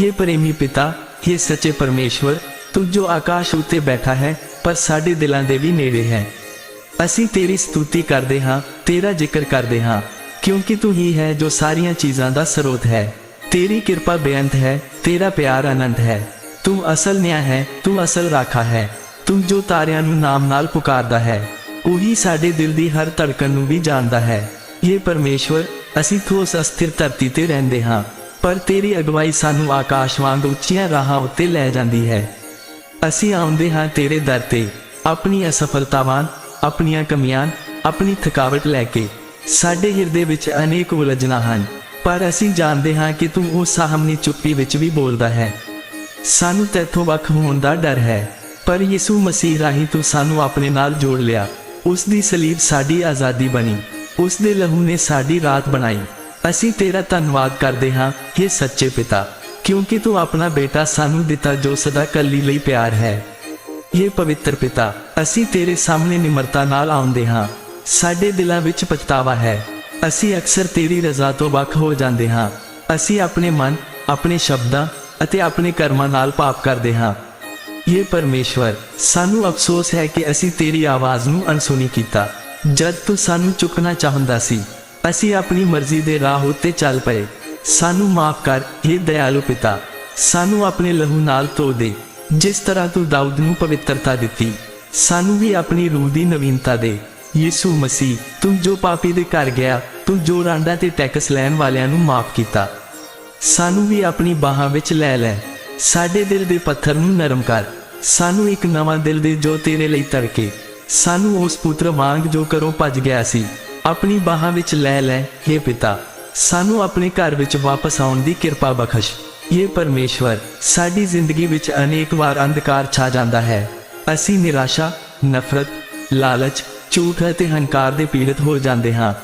ये ਪ੍ਰੇਮੀ ਪਿਤਾ ਇਹ ਸੱਚੇ ਪਰਮੇਸ਼ਵਰ ਤੂੰ ਜੋ ਆਕਾਸ਼ ਉੱਤੇ ਬੈਠਾ ਹੈ ਪਰ ਸਾਡੇ ਦਿਲਾਂ ਦੇ ਵੀ ਨੇੜੇ ਹੈ ਅਸੀਂ ਤੇਰੀ ਸਤੂਤੀ ਕਰਦੇ ਹਾਂ ਤੇਰਾ ਜ਼ਿਕਰ ਕਰਦੇ ਹਾਂ ਕਿਉਂਕਿ ਤੂੰ ਹੀ ਹੈ ਜੋ ਸਾਰੀਆਂ ਚੀਜ਼ਾਂ ਦਾ ਸਰੋਤ ਹੈ ਤੇਰੀ ਕਿਰਪਾ ਬੇਅੰਤ ਹੈ ਤੇਰਾ ਪਿਆਰ ਅਨੰਤ ਹੈ ਤੂੰ ਅਸਲ ਨਿਆਂ ਹੈ ਤੂੰ ਅਸਲ ਰਾਖਾ ਹੈ ਤੂੰ ਜੋ ਤਾਰਿਆਂ ਨੂੰ ਨਾਮ ਨਾਲ ਪੁਕਾਰਦਾ ਹੈ, ਉਹੀ ਸਾਡੇ ਦਿਲ ਦੀ ਹਰ ਧੜਕਣ ਨੂੰ ਵੀ ਜਾਣਦਾ ਹੈ। ਇਹ ਪਰਮੇਸ਼ਵਰ, ਅਸੀਂ ਠੋਸ ਅਸਥਿਰ ਧਰਤੀ ਤੇ ਰਹਿੰਦੇ ਹਾਂ, ਪਰ ਤੇਰੀ ਅਗਵਾਈ ਸਾਨੂੰ ਆਕਾਸ਼ ਵਾਂਗ ਉੱਚੀਆਂ ਰਾਹਾਂ ਉੱਤੇ ਲੈ ਜਾਂਦੀ ਹੈ। ਅਸੀਂ ਆਉਂਦੇ ਹਾਂ ਤੇਰੇ ਦਰ ਤੇ, ਆਪਣੀ ਅਸਫਲਤਾਵਾਂ, ਆਪਣੀਆਂ ਕਮੀਆਂ, ਆਪਣੀ ਥਕਾਵਟ ਲੈ ਕੇ। ਸਾਡੇ ਹਿਰਦੇ ਵਿੱਚ ਅਨੇਕ ਉਲਝਣਾਂ ਹਨ, ਪਰ ਅਸੀਂ ਜਾਣਦੇ ਹਾਂ ਕਿ ਤੂੰ ਉਹ ਸਾਹਮਣੀ ਚੁੱਪੀ ਵਿੱਚ ਵੀ ਬੋਲਦਾ ਹੈ। ਸਾਨੂੰ ਤੇਥੋਂ ਵੱਖ ਹੋਣ ਦਾ ਡਰ ਹੈ। ਪਰ ਯਿਸੂ ਮਸੀਹ ਰਾਹੀਂ ਤੂੰ ਸਾਨੂੰ ਆਪਣੇ ਨਾਲ ਜੋੜ ਲਿਆ। ਉਸ ਦੀ ਸਲੀਬ ਸਾਡੀ ਆਜ਼ਾਦੀ ਬਣੀ। ਉਸ ਦੇ ਲਹੂ ਨੇ ਸਾਡੀ ਰਾਤ ਬਣਾਈ। ਅਸੀਂ ਤੇਰਾ ਧੰਨਵਾਦ ਕਰਦੇ ਹਾਂ हे ਸੱਚੇ ਪਿਤਾ, ਕਿਉਂਕਿ ਤੂੰ ਆਪਣਾ ਬੇਟਾ ਸਾਨੂੰ ਦਿੱਤਾ ਜੋ ਸਦਾ ਕੱਲੀ ਲਈ ਪਿਆਰ ਹੈ। ਇਹ ਪਵਿੱਤਰ ਪਿਤਾ, ਅਸੀਂ ਤੇਰੇ ਸਾਹਮਣੇ ਨਿਮਰਤਾ ਨਾਲ ਆਉਂਦੇ ਹਾਂ। ਸਾਡੇ ਦਿਲਾਂ ਵਿੱਚ ਪਛਤਾਵਾ ਹੈ। ਅਸੀਂ ਅਕਸਰ ਤੇਰੀ ਰਜ਼ਾ ਤੋਂ ਵੱਖ ਹੋ ਜਾਂਦੇ ਹਾਂ। ਅਸੀਂ ਆਪਣੇ ਮਨ, ਆਪਣੇ ਸ਼ਬਦਾਂ ਅਤੇ ਆਪਣੇ ਕਰਮਾਂ ਨਾਲ ਪਾਪ ਕਰਦੇ ਹਾਂ। ਇਹ ਪਰਮੇਸ਼ਵਰ, ਸਾਨੂੰ ਅਫਸੋਸ ਹੈ ਕਿ ਅਸੀਂ ਤੇਰੀ ਆਵਾਜ਼ ਨੂੰ ਅਣਸੁਣੀ ਕੀਤਾ। ਜਦ ਤੂੰ ਸਾਨੂੰ ਚੁੱਕਣਾ ਚਾਹੁੰਦਾ ਸੀ, ਅਸੀਂ ਆਪਣੀ ਮਰਜ਼ੀ ਦੇ ਰਾਹ ਉੱਤੇ ਚੱਲ ਪਏ। ਸਾਨੂੰ ਮਾਫ ਕਰ हे ਦਇਆਲੂ ਪਿਤਾ, ਸਾਨੂੰ ਆਪਣੇ ਲਹੂ ਨਾਲ ਧੋ ਦੇ, ਜਿਸ ਤਰ੍ਹਾਂ ਤੂੰ ਦਾਊਦ ਨੂੰ ਪਵਿੱਤਰਤਾ ਦਿੱਤੀ। ਸਾਨੂੰ ਵੀ ਆਪਣੀ ਰੂਹ ਦੀ ਨਵੀਨਤਾ ਦੇ। ਯਿਸੂ ਮਸੀਹ, ਤੂੰ ਜੋ ਪਾਪੀ ਦੇ ਘਰ ਗਿਆ, ਤੂੰ ਜੋ ਰਾਂਡਾ ਤੇ ਟੈਕਸ ਲੈਣ ਵਾਲਿਆਂ ਨੂੰ ਮਾਫ ਕੀਤਾ। ਸਾਨੂੰ ਵੀ ਆਪਣੀ ਬਾਹਾਂ ਵਿੱਚ ਲੈ ਲੈ। ਸਾਡੇ ਦਿਲ ਦੇ ਪੱਥਰ ਨੂੰ ਨਰਮ ਕਰ। ਸਾਨੂੰ ਇੱਕ ਨਵਾਂ ਦਿਲ ਦੇ ਜੋ ਤੇਰੇ ਲਈ ਤੜਕੇ। ਸਾਨੂੰ ਉਸ ਪੁੱਤਰ ਵਾਂਗ ਜੋ ਕਰੋ ਭੱਜ ਗਿਆ ਸੀ। ਆਪਣੀ ਬਾਹਾਂ ਵਿੱਚ ਲੈ ਲੈ हे ਪਿਤਾ, ਸਾਨੂੰ ਆਪਣੇ ਘਰ ਵਿੱਚ ਵਾਪਸ ਆਉਣ ਦੀ ਕਿਰਪਾ ਬਖਸ਼। ਇਹ ਪਰਮੇਸ਼ਵਰ, ਸਾਡੀ ਜ਼ਿੰਦਗੀ ਵਿੱਚ ਅਨੇਕ ਵਾਰ ਅੰਧਕਾਰ ਛਾ ਜਾਂਦਾ ਹੈ। ਅਸੀਂ ਨਿਰਾਸ਼ਾ, ਨਫ਼ਰਤ, ਲਾਲਚ, ਝੂਠ ਅਤੇ ਹੰਕਾਰ ਦੇ ਪੀੜਤ ਹੋ ਜਾਂਦੇ ਹਾਂ।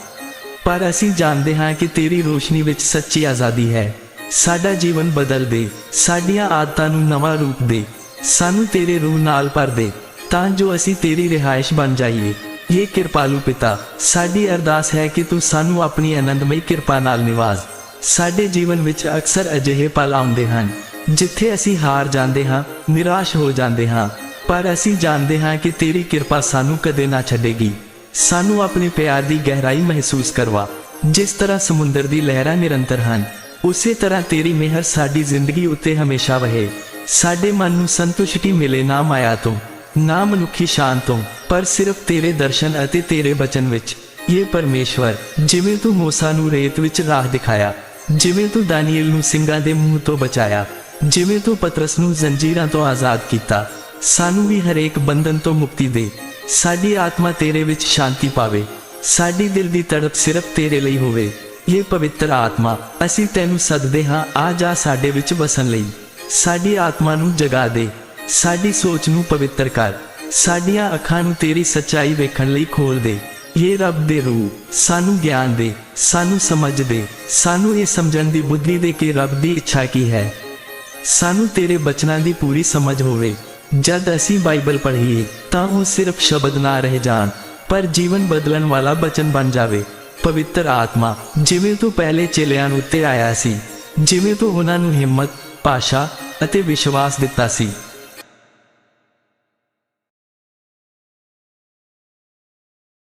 ਪਰ ਅਸੀਂ ਜਾਣਦੇ ਹਾਂ ਕਿ ਤੇਰੀ ਰੋਸ਼ਨੀ ਵਿੱਚ ਸੱਚੀ ਆਜ਼ਾਦੀ ਹੈ। ਸਾਡਾ ਜੀਵਨ ਬਦਲ ਦੇ। ਸਾਡੀਆਂ ਆਦਤਾਂ ਨੂੰ ਨਵਾਂ ਰੂਪ ਦੇ। ਸਾਨੂੰ ਤੇਰੇ ਰੂਹ ਨਾਲ ਭਰ ਦੇ, ਤਾਂ ਜੋ ਅਸੀਂ ਤੇਰੀ ਰਿਹਾਇਸ਼ ਬਣ ਜਾਈਏ। ਇਹ ਕਿਰਪਾਲੂ ਪਿਤਾ, ਸਾਡੀ ਅਰਦਾਸ ਹੈ ਕਿ ਤੂੰ ਸਾਨੂੰ ਆਪਣੀ ਆਨੰਦਮਈ ਕਿਰਪਾ ਨਾਲ ਨਿਵਾਜ਼ ਸਾਡੇ ਜੀਵਨ ਵਿੱਚ ਅਕਸਰ ਅਜਿਹੇ ਪਲ ਆਉਂਦੇ ਹਨ, ਜਿੱਥੇ ਅਸੀਂ ਹਾਰ ਜਾਂਦੇ ਹਾਂ, ਨਿਰਾਸ਼ ਹੋ ਜਾਂਦੇ ਹਾਂ। ਪਰ ਅਸੀਂ ਜਾਣਦੇ ਹਾਂ ਕਿ ਤੇਰੀ ਕਿਰਪਾ ਸਾਨੂੰ ਕਦੇ ਨਾ ਛੱਡੇਗੀ। ਸਾਨੂੰ ਆਪਣੇ ਪਿਆਰ ਦੀ ਗਹਿਰਾਈ ਮਹਿਸੂਸ ਕਰਵਾ। ਜਿਸ ਤਰ੍ਹਾਂ ਸਮੁੰਦਰ ਦੀ ਲਹਿਰਾਂ ਨਿਰੰਤਰ ਹਨ, ਉਸੇ ਤਰ੍ਹਾਂ ਤੇਰੀ ਮਿਹਰ ਸਾਡੀ ਜ਼ਿੰਦਗੀ ਉੱਤੇ ਹਮੇਸ਼ਾ ਵਹੇ। ਸਾਡੇ ਮਨ ਨੂੰ ਸੰਤੁਸ਼ਟੀ ਮਿਲੇ ਨਾ ਮਾਇਆ ਤੋਂ ਨਾ ਮਨੁੱਖੀ ਸ਼ਾਨ ਤੋਂ, ਪਰ ਸਿਰਫ ਤੇਰੇ ਦਰਸ਼ਨ ਅਤੇ ਤੇਰੇ ਬਚਨ ਵਿੱਚ। ਇਹ ਪਰਮੇਸ਼ਵਰ, ਜਿਵੇਂ ਤੂੰ ਮੂਸਾ ਨੂੰ ਰੇਤ ਵਿੱਚ ਰਾਹ ਦਿਖਾਇਆ, ਜਿਵੇਂ ਤੂੰ ਦਾਨੀਏਲ ਨੂੰ ਸਿੰਘਾਂ ਦੇ ਮੂੰਹ ਤੋਂ ਬਚਾਇਆ, ਜਿਵੇਂ ਤੂੰ ਪਤਰਸ ਨੂੰ ਜ਼ੰਜੀਰਾਂ ਤੋਂ ਆਜ਼ਾਦ ਕੀਤਾ, ਸਾਨੂੰ ਵੀ ਹਰੇਕ ਬੰਧਨ ਤੋਂ ਮੁਕਤੀ ਦੇ। ਸਾਡੀ ਆਤਮਾ ਤੇਰੇ ਵਿੱਚ ਸ਼ਾਂਤੀ ਪਾਵੇ, ਸਾਡੀ ਦਿਲ ਦੀ ਤੜਪ ਸਿਰਫ ਤੇਰੇ ਲਈ ਹੋਵੇ। ਇਹ ਪਵਿੱਤਰ ਆਤਮਾ, ਅਸੀਂ ਤੈਨੂੰ ਸੱਦਦੇ ਹਾਂ, ਆ ਜਾ ਸਾਡੇ ਵਿੱਚ ਵਸਣ ਲਈ। ਸਾਡੀ ਆਤਮਾ ਨੂੰ ਜਗਾ ਦੇ, ਸਾਡੀ ਸੋਚ ਨੂੰ ਪਵਿੱਤਰ ਕਰ, ਸਾਡੀਆਂ ਅੱਖਾਂ ਨੂੰ ਤੇਰੀ ਸੱਚਾਈ ਵੇਖਣ ਲਈ ਖੋਲ ਦੇ। ਇਹ ਰੱਬ ਦੇ ਰੂਹ ਸਾਨੂੰ ਗਿਆਨ ਦੇ, ਸਾਨੂੰ ਸਮਝ ਦੇ, ਸਾਨੂੰ ਇਹ ਸਮਝਣ ਦੀ ਬੁੱਧੀ ਦੇ ਕਿ ਰੱਬ ਦੀ ਇੱਛਾ ਕੀ ਹੈ। ਸਾਨੂੰ ਤੇਰੇ ਬਚਨਾਂ ਦੀ ਪੂਰੀ ਸਮਝ ਹੋਵੇ। ਜਦ ਅਸੀਂ ਬਾਈਬਲ ਪੜ੍ਹੀਏ, ਤਾਂ ਉਹ ਸਿਰਫ ਸ਼ਬਦ ਨਾ ਰਹਿ ਜਾਣ, ਪਰ ਜੀਵਨ ਬਦਲਣ ਵਾਲਾ ਬਚਨ ਬਣ ਜਾਵੇ। ਪਵਿੱਤਰ ਆਤਮਾ, ਜਿਵੇਂ ਤੂੰ ਪਹਿਲੇ ਚੇਲਿਆਂ ਉੱਤੇ ਆਇਆ ਸੀ, ਜਿਵੇਂ ਤੂੰ ਉਹਨਾਂ ਨੂੰ ਹਿੰਮਤ ਭਾਸ਼ਾ ਅਤੇ ਵਿਸ਼ਵਾਸ ਦਿੱਤਾ ਸੀ।